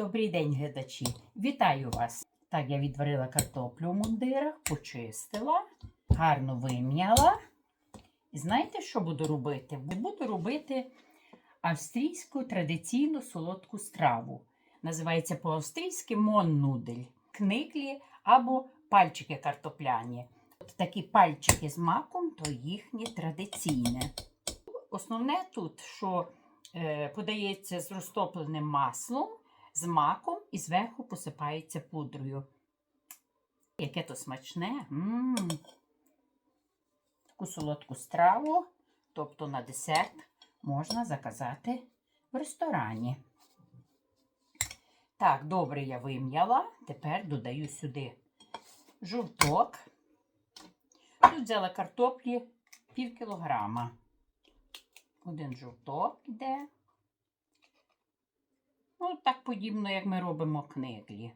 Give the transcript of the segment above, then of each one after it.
Добрий день, глядачі! Вітаю вас! Так, я відварила картоплю в мундирах, почистила, гарно вим'яла. І знаєте, що буду робити? Буду робити австрійську традиційну солодку страву. Називається по-австрійськи моннудель, книклі або пальчики картопляні. От такі пальчики з маком, то їхнє традиційне. Основне тут, що е, подається з розтопленим маслом, з маком і зверху посипається пудрою. Яке то смачне. м Таку солодку страву, тобто на десерт, можна заказати в ресторані. Так, добре я вим'яла. Тепер додаю сюди жовток. Тут взяла картоплі пів кілограма. Один жовток йде. Ну, так подібно, як ми робимо книглі.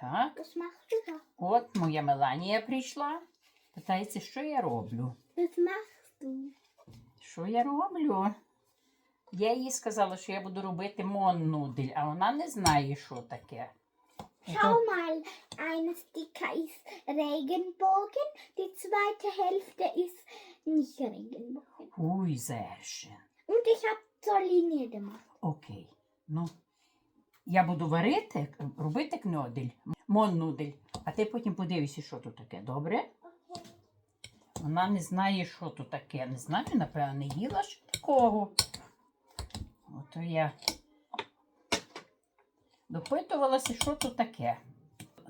Так, от моя Меланія прийшла. Питається, що я роблю. Що я роблю? Я їй сказала, що я буду робити моннудель, а вона не знає, що таке. Schau mal, eine Sticker ist Regenbogen, die zweite Hälfte ist nicht Regenbogen. Уй, зерше. Und ich habe zur Linie gemacht. Окей. Ну, я буду варити, робити кньодель, моннудель, а ти потім подивишся, що тут таке, добре? Вона не знає, що тут таке. Не знаю, напевно, не їла ж такого. Ото я допитувалася, що тут таке.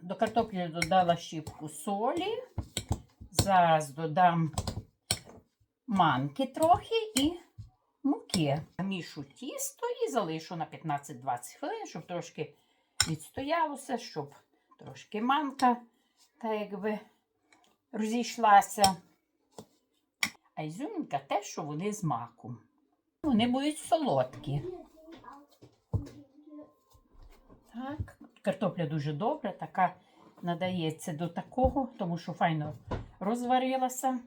До картоплі додала щіпку солі. Зараз додам манки трохи і муки. Мішу тісто залишу на 15-20 хвилин, щоб трошки відстоялося, щоб трошки манка та якби розійшлася. А ізюмінка те, що вони з маком. Вони будуть солодкі. Так, картопля дуже добра, така надається до такого, тому що файно розварилася.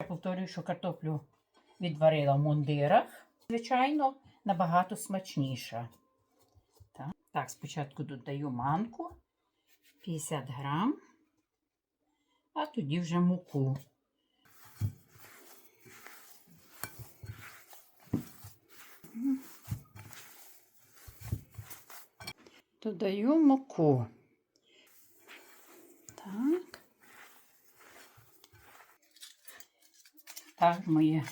Я повторюю, що картоплю відварила в мундирах. Звичайно, набагато смачніша. Так, так спочатку додаю манку 50 грам, а тоді вже муку. Додаю муку. Так. Так, моє,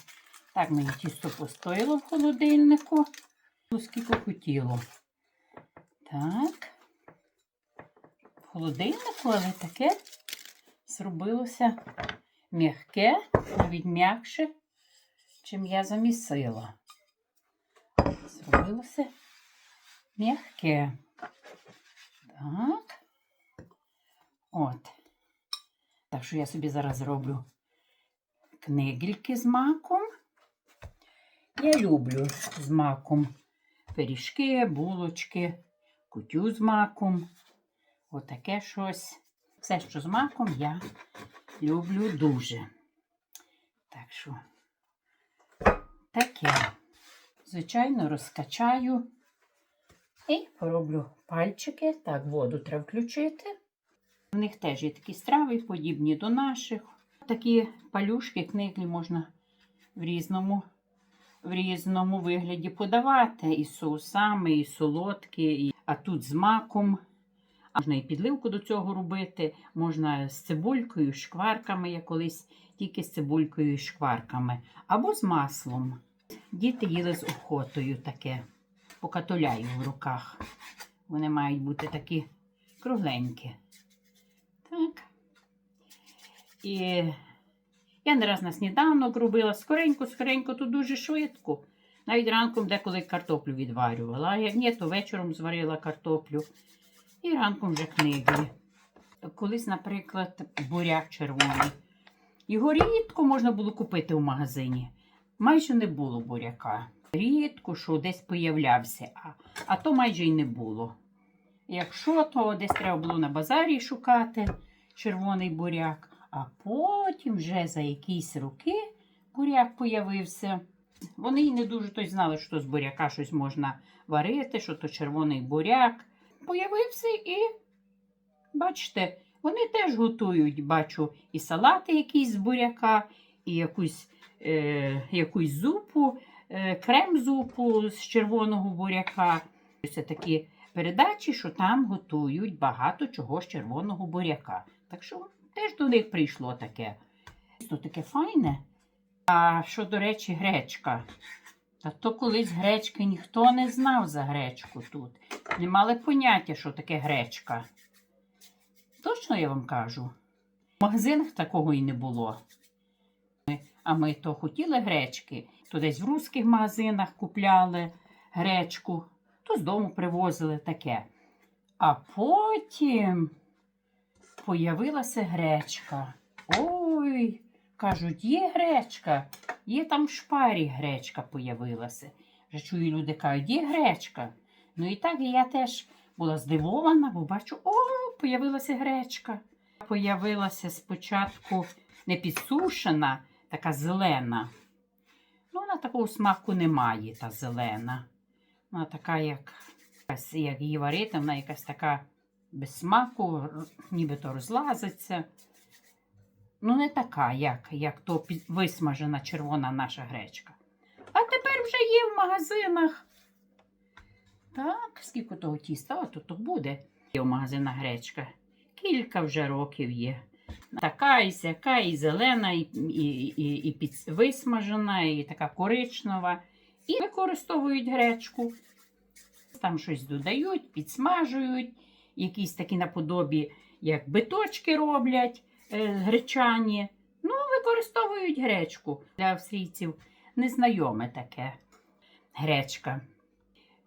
так моє тісто постояло в холодильнику. Скільки хотіло. Так. В холодильнику, але таке зробилося м'яке, навіть м'якше, чим я замісила. Зробилося м'яке. Так. От. Так що я собі зараз зроблю книгельки з маком. Я люблю з маком пиріжки, булочки, кутю з маком. Отаке щось. Все, що з маком, я люблю дуже. Так що, таке. Звичайно, розкачаю і пороблю пальчики. Так, воду треба включити. В них теж є такі страви, подібні до наших. Такі палюшки, книглі можна в різному, в різному вигляді подавати. І з соусами, і солодкі, і... а тут з маком. А Можна і підливку до цього робити, можна з цибулькою, шкварками, я колись тільки з цибулькою і шкварками, або з маслом. Діти їли з охотою таке, покатуляю в руках. Вони мають бути такі кругленькі. Так. І я не раз на сніданок робила скоренько, скоренько, то дуже швидко. Навіть ранком деколи картоплю відварювала. А як ні, то вечором зварила картоплю. І ранком вже книги. Колись, наприклад, буряк червоний. Його рідко можна було купити в магазині. Майже не було буряка. Рідко, що десь появлявся, а, а то майже й не було. Якщо, то десь треба було на базарі шукати червоний буряк, а потім вже за якісь роки буряк появився Вони й не дуже то знали, що з буряка щось можна варити, що то червоний буряк. Появився і, бачите, вони теж готують, бачу, і салати якісь з буряка, і якусь, е, якусь зупу, е, крем-зупу з червоного буряка. Це такі передачі, що там готують багато чого з червоного буряка. Так що теж до них прийшло таке. То таке файне. А що, до речі, гречка. Та то колись гречки ніхто не знав за гречку тут. Не мали поняття, що таке гречка. Точно я вам кажу. В магазинах такого і не було. А ми то хотіли гречки, то десь в русських магазинах купляли гречку, то з дому привозили таке. А потім появилася гречка. Ой, кажуть, є гречка, є там в шпарі гречка появилася. Вже чую, люди кажуть, є гречка. Ну і так я теж була здивована, бо бачу, о, появилася гречка. Появилася спочатку не підсушена, така зелена. Ну, вона такого смаку не має, та зелена. Вона така, як, як її варити, вона якась така без смаку, нібито розлазиться. Ну, не така, як, як то висмажена червона наша гречка. А тепер вже є в магазинах. Так, скільки того тіста, О, то, то буде. Є в магазинах гречка. Кілька вже років є. Така і сяка, і зелена, і, і, і, і під, висмажена, і така коричнева. І використовують гречку. Там щось додають, підсмажують, якісь такі наподобі, як биточки роблять е, гречані. Ну, використовують гречку. Для австрійців незнайоме таке гречка.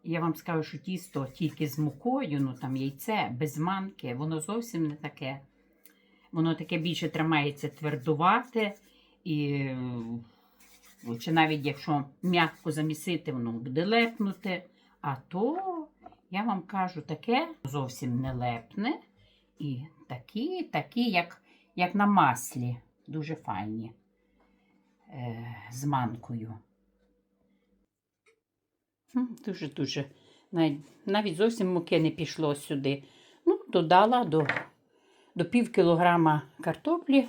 Я вам скажу, що тісто тільки з мукою, ну там яйце, без манки, воно зовсім не таке. Воно таке більше тримається твердувате, і, чи навіть якщо м'яко замісити, воно буде лепнути. А то, я вам кажу, таке зовсім не лепне. І такі, такі, як, як на маслі, дуже файні е, з манкою. Дуже-дуже. Навіть, зовсім муки не пішло сюди. Ну, додала до, до пів кілограма картоплі,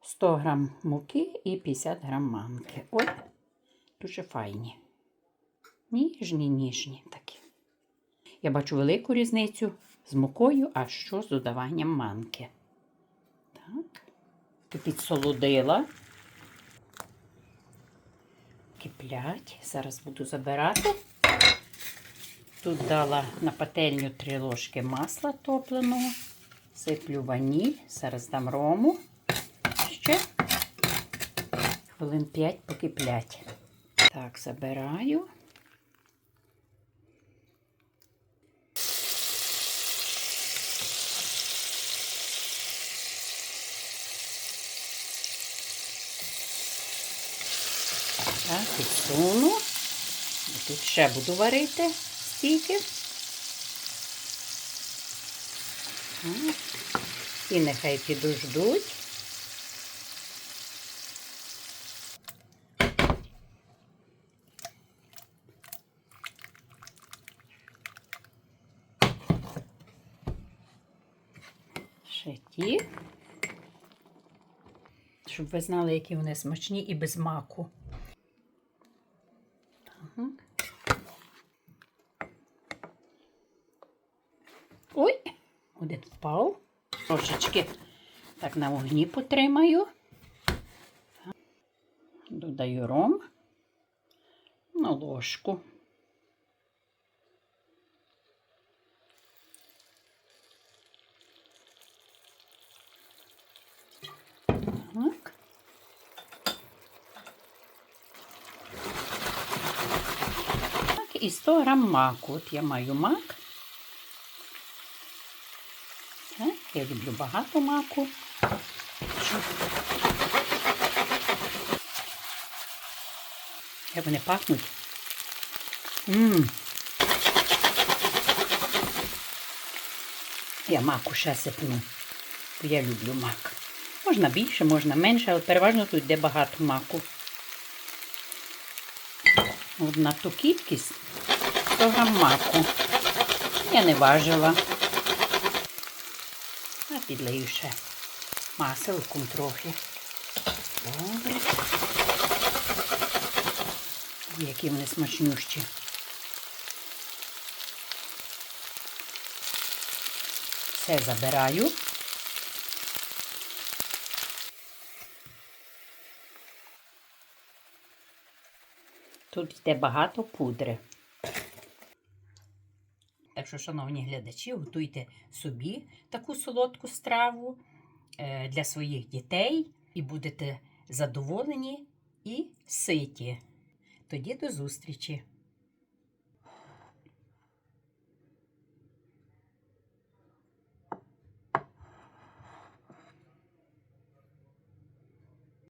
100 грам муки і 50 грам манки. Ой, дуже файні. Ніжні, ніжні такі. Я бачу велику різницю з мукою, а що з додаванням манки. Так. Підсолодила. Киплять. Зараз буду забирати. Тут дала на пательню 3 ложки масла топленого. Сиплю ваніль. Зараз дам рому. Ще хвилин 5 покиплять. Так, забираю. Так, підсуну. Тут ще буду варити стільки. І нехай підождуть. Ті. Щоб ви знали, які вони смачні і без маку. Так. Ой, один впав. Трошечки так на вогні потримаю. Додаю ром на ложку. Так. Так, і 100 грам маку. От я маю мак. Так, я люблю багато маку. Як вони пахнуть. Ммм. Я маку ще сипну. Бо я люблю мак. Можна більше, можна менше, але переважно тут йде багато маку. От на ту кількість 100 грам маку. Я не важила. Підлию ще маселком трохи. Добре. Які вони смачнющі. Все забираю. Тут йде багато пудри. Що, шановні глядачі, готуйте собі таку солодку страву е, для своїх дітей і будете задоволені і ситі. Тоді до зустрічі!